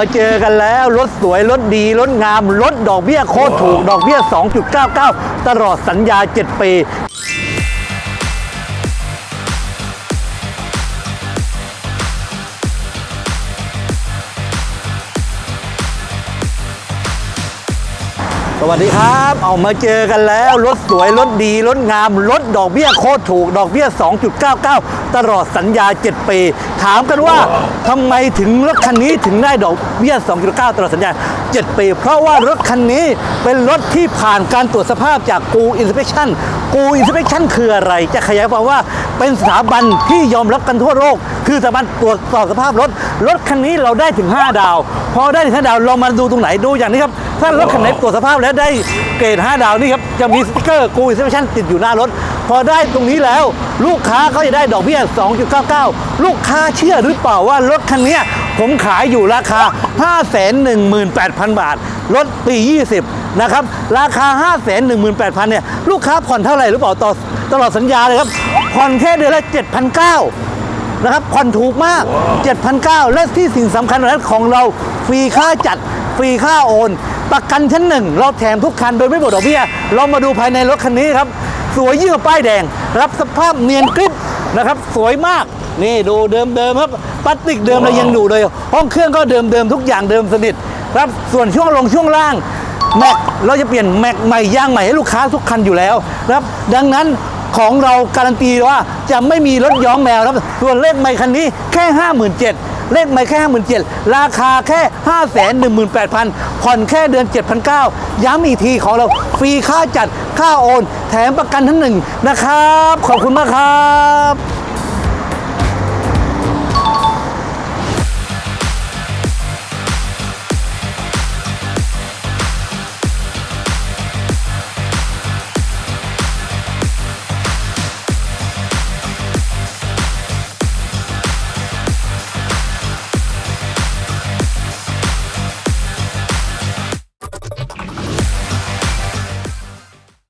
มาเจอกันแล้วรถสวย รถดี รถงาม รถดอกเบี้ยโคตรถูก ดอกเบี้ย 2.99 ตลอดสัญญา 7 ปี วัสดีครับ เอามาเจอกันแล้ว รถสวย รถดี รถงาม รถดอกเบี้ยโคตรถูก ดอกเบี้ย 2.99 ตลอดสัญญา 7 ปี ถามกันว่าทำไมถึงรถคันนี้ถึงได้ดอกเบี้ย 2.9 ตลอดสัญญา 7 ปี เพราะว่ารถคันนี้เป็นรถที่ผ่านการตรวจสภาพจากกูอินสเป t ชั่นกูอินสเป t ชั่นคืออะไร จะขยายความว่าเป็นสถาบันที่ยอมรับกันทั่วโลก คือสถาบันตรวจสอบสภาพรถ รถคันนี้เราได้ถึง 5 ดาว พอได้ถึง5ดาวเรามาดูตรงไหนดูอย่างนี้ครับ ถ้ารถคันไหนตรวจสภาพแล้วได้เกรด 5 ดาวนี่ครับ จะมีสติ๊กเกอร์กูอินสเป t ชั่นติดอยู่หน้ารถ พอได้ตรงนี้แล้ว ลูกค้าก็จะได้ดอกเบี้ย 2.99 ลูกค้าเชื่อหรือเปล่าว่ารถคันเนี้ย ผมขายอยู่ราคา 518,000 บาทรถปี 20 นะครับ ราคา 518,000 เนี่ย ลูกค้าผ่อนเท่าไหร่หรือเปล่าต่อตลอดสัญญาเลยครับ ผ่อนแค่เดือนละ 7,900นะครับ ผ่อนถูกมาก 7,900 และที่สิ่งสำคัญว่านั้นของเราฟรีค่าจัดฟรีค่าโอน ประกันชั้นหนึ่ง เราแถมทุกคันโดยไม่บดดอกเบี้ย เรามาดูภายในรถคันนี้ครับ สวยยิ่งกว่าป้ายแดง รับสภาพเนียนกริบนะครับ สวยมาก นี่ดูเดิมเดิมๆครับพลาสติกเดิมเรายังดูเลย ห้องเครื่องก็เดิมเดิมๆทุกอย่างเดิมสนิทครับส่วนช่วงลงช่วงล่างแม็กเราจะเปลี่ยนแม็กใหม่ย่างใหม่ให้ลูกค้าทุกคันอยู่แล้วครับดังนั้นของเราการันตีว่าจะไม่มีรถย้อมแมวครับส่วนเลขไมค์คันนี้แค่ 57,000เลขไมค์แค่ 5 7 0 0ราคาแค่ 518,000 ผ่อนแค่เดือน 7,900 ย้ำอีกทีของเราฟรีค่าจัด ค่าโอน แถมประกันทั้งหนึ่งนะครับ ขอบคุณมากครับ